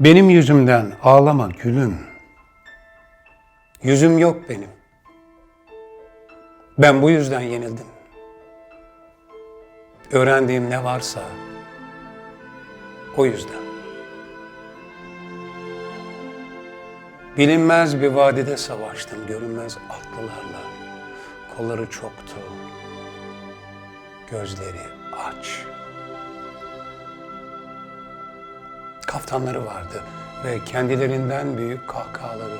Benim yüzümden ağlama gülüm. Yüzüm yok benim. Ben bu yüzden yenildim. Öğrendiğim ne varsa o yüzden. Bilinmez bir vadide savaştım görünmez atlılarla. Kolları çoktu, gözleri aç. Kaftanları vardı ve kendilerinden büyük kahkahaları.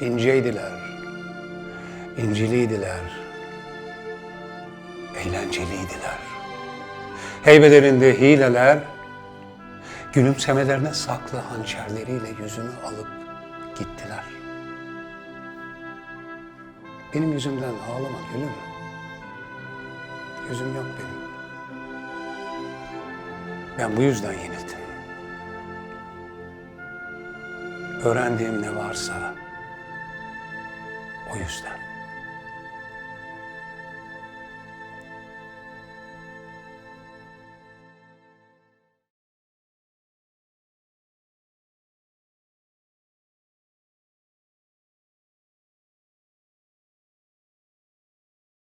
İnceydiler, inciliydiler, eğlenceliydiler. Heybelerinde hileler, gülümsemelerine saklı hançerleriyle yüzünü alıp gittiler. Benim yüzümden ağlama gülüm. Yüzüm yok benim. Ben bu yüzden yenildim. Öğrendiğim ne varsa o yüzden.